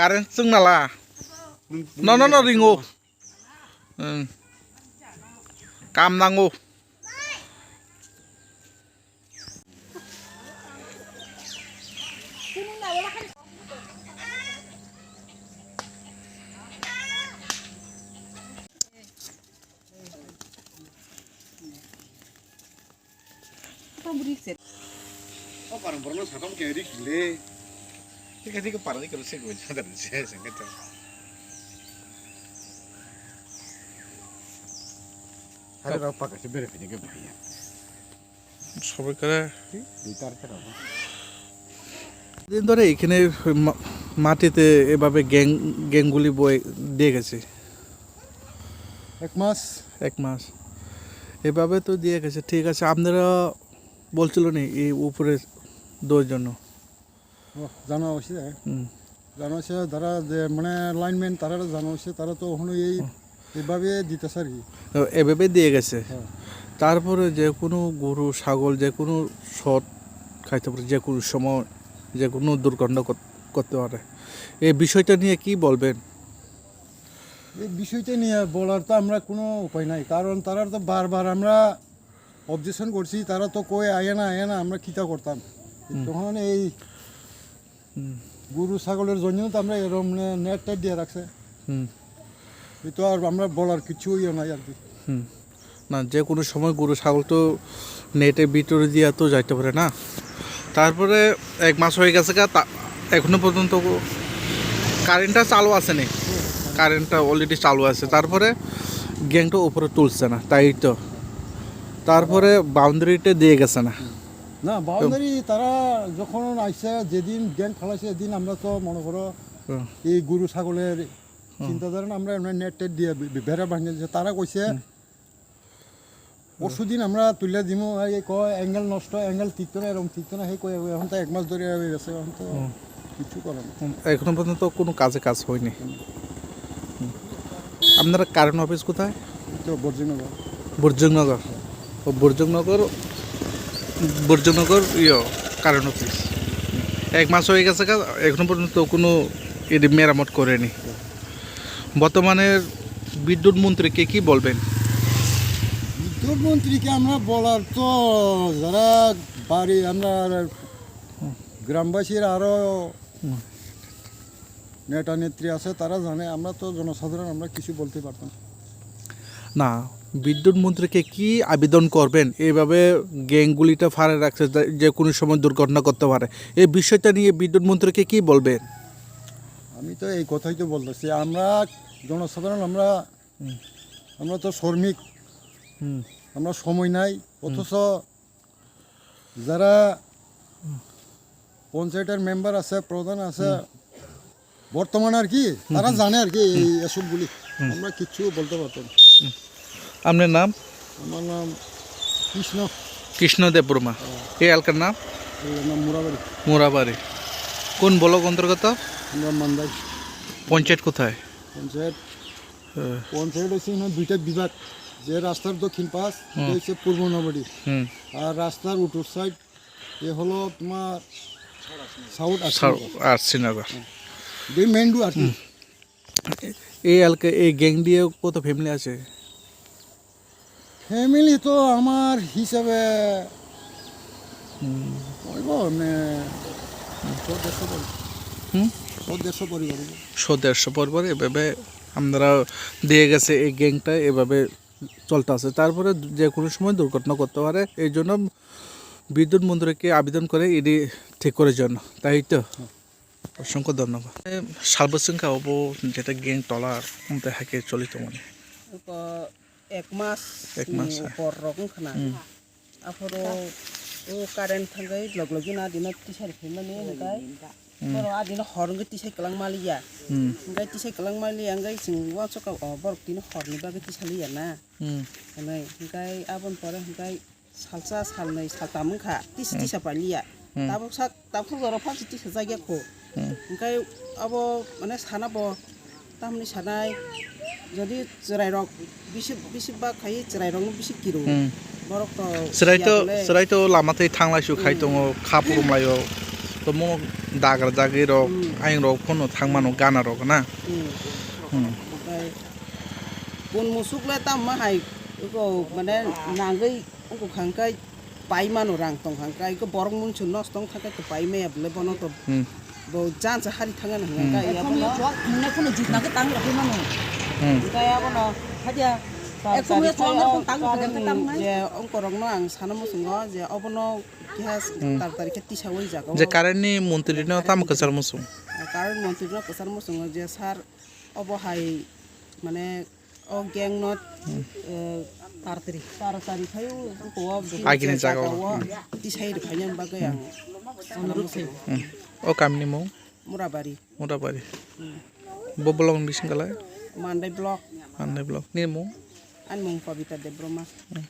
Current চুং নালা ন ন ন রিঙো কাম নাঙ্গো Oh, barang-barang sakam kayak gini. এখানে ধরে এখানে মাটিতে এভাবে গ্যাং গ্যাংগুলি বয়ে দিয়ে গেছে। এক মাস? এক মাস। এভাবে তো দিয়ে গেছে ঠিক আছে আপনারা বলছিল নি এই উপরে দশ জন্য জানা হয়েছে। জানা হয়েছে যারা যে মানে লাইনম্যান তারা জানা হয়েছে তারা তো ওখানে এই এইভাবে দিতেছে আর কি এভাবে দিয়ে গেছে। তারপরে যে কোনো গরু ছাগল যে কোনো শট খাইতে পারে যে কোনো সময় যে কোনো দুর্ঘটনা করতে পারে এই বিষয়টা নিয়ে কি বলবেন? এই বিষয়টা নিয়ে বলার তো আমরা কোনো উপায় নাই। কারণ তারা তো বারবার আমরা অবজেকশন করছি তারা তো কই আয় না আয় না আমরা কিতা করতাম। তখন এই। গরু ছাগলের জন্য তো আমরা এরকম নেট টেট দিয়ে রাখছে। হুম। এই তো আর আমরা বলার কিছু ইয়ে নাই আর কি। হুম। না যে কোনো সময় গরু ছাগল তো নেটের ভিতরে দিয়ে তো যাইতে পারে না। তারপরে এক মাস হয়ে গেছে এখনও পর্যন্ত কারেন্টটা চালু আছে নি? কারেন্টটা অলরেডি চালু আছে। তারপরে গ্যাংটা উপরে তুলছে না তাই তো। তারপরে বাউন্ডারিটা দিয়ে গেছে না। না বাউন্ডারি তারা যখন আইসে যেদিন গ্যাং খেলাছে সেদিন আমরা তো মনে করো এই গরু ছাগলের চিন্তাধারা আমরা নেট টেট দিয়ে বেড়া ভাঙিয়ে দিয়েছে তারা কইছে পরশু দিন আমরা তুলে দিমু এই কয় অ্যাঙ্গেল নষ্ট অ্যাঙ্গেল ঠিক না এরকম ঠিক না সেই কয় এখন তো এক মাস ধরে হয়ে গেছে এখন তো কিছু করে না এখনও পর্যন্ত কোনো কাজে কাজ হয়নি। আপনারা কারেন্ট অফিস কোথায়? তো বর্জিনগর। বুর্জনগর। ও বুর্জনগর বুর্জনগর ইয়ে কারেন্ট অফিস। এক মাস হয়ে গেছে এখনও পর্যন্ত কোনো এটি মেরামত করেনি। বর্তমানে বিদ্যুৎ মন্ত্রীকে কি বলবেন? বিদ্যুৎ মন্ত্রীকে আমরা বলার তো যারা বাড়ি আমরা গ্রামবাসীর আরও নেতা নেত্রী আছে তারা জানে আমরা তো জনসাধারণ আমরা কিছু বলতে পারতাম না। বিদ্যুৎ মন্ত্রীকে কি আবেদন করবেন? এইভাবে গ্যাংগুলিটা ফারে রাখছে যে- কোনো সময় দুর্ঘটনা করতে পারে। এই বিষয়টা নিয়ে বিদ্যুৎ মন্ত্রীকে কি বলবেন? আমি তো এই কথাই তো বলতেছি আমরা জনসাধারণ আমরা আমরা তো শ্রমিক। আমরা সময় নাই অথচ যারা পঞ্চায়েতের মেম্বার আছে প্রধান আছে বর্তমানে আর কি তারা জানে আর কি এই এসবগুলি। আমরা কিচ্ছু বলতে পারতাম। আপনার নাম? আমার নাম কৃষ্ণ। কৃষ্ণদেব বর্মা এই এলাকার নাম? নাম মোরাবাড়ি। কোন ব্লক অন্তর্গত? মান্দাই। পঞ্চায়েত কোথায়? পঞ্চায়েত। হুম পঞ্চায়েত হচ্ছে দুইটা বিভাগ। যে রাস্তার দক্ষিণ পাশ হচ্ছে পূর্ব নবাড়ি। আর রাস্তার উত্তর সাইড এ হলো তোমার সাউথ আর শ্রীনগর দুই মেইন ডু আর এই এলাকা এই গ্যাং দিয়ে কত ফ্যামিলি আছে? ফ্যামিলি তো আমার হিসাবে হইব মানে পরিবার। পরিবার এভাবে আমরা দিয়ে গেছে এই গ্যাংটা এভাবে চলতে আছে তারপরে যে কোনো সময় দুর্ঘটনা করতে পারে এই জন্য বিদ্যুৎ মন্ত্রীকে আবেদন করে এটি ঠিক করার জন্য। তাই তো? অসংখ্য ধন্যবাদ। সার্বসংখ্যা হব যেটা গ্যাং টলার দেখাকে চলিত মানে। Ek mas, ah. upor rokong kana aforo o karen thangai log logi na dina tisar phimna ni ngai poro adina horng tisai kalang mali ya হুম ngai sing wa choka obor dina horni bagi tisali ya na হুম abon pore ngai salsa salnai saltamung kha tis tisa palia tabuk sak tabuk zoro phamsi tisa jagya kho হুম ngai abo মানে সানাবো তামনি সানাই যদি চিরাই rock বিশি বিশি বা খাই চিরাই রং বিশি কিরো হুম বরক তো সেটাই তো সেটাই তো লামাতেই থাংলাইছো খাই দङ খাপুরুমলাयो তো মো দাগ্রা জাগি রক আইং রক ফোনো থাংমানো গানা রক না Hmm. হুম Okai. Pun musuk le tam ma hai ko mane nangai ko khangkai pai manu rang tong khangkai ko borong mun chun nos tong thaka ko pai me able bono to হুম bo Eh, wai jago যে কারেন্টনি মন্ত্রী no তাম কাছার মুসু কারণ মন্ত্রী no kasar mo sungo je sar obo hai মানে ও gang নত Tartri. তাড়াতাড়ি খাইও আগিনে জাগা তিসাই খাইয়াম বাগে আং ও কামনি মো মুরাবাড়ি মোটাবাড়ি ববলং বিসিং গালায় মান্দাই ব্লক আন্দাই ব্লক নি মো আন মুং পবিতা দেব্রমা হুম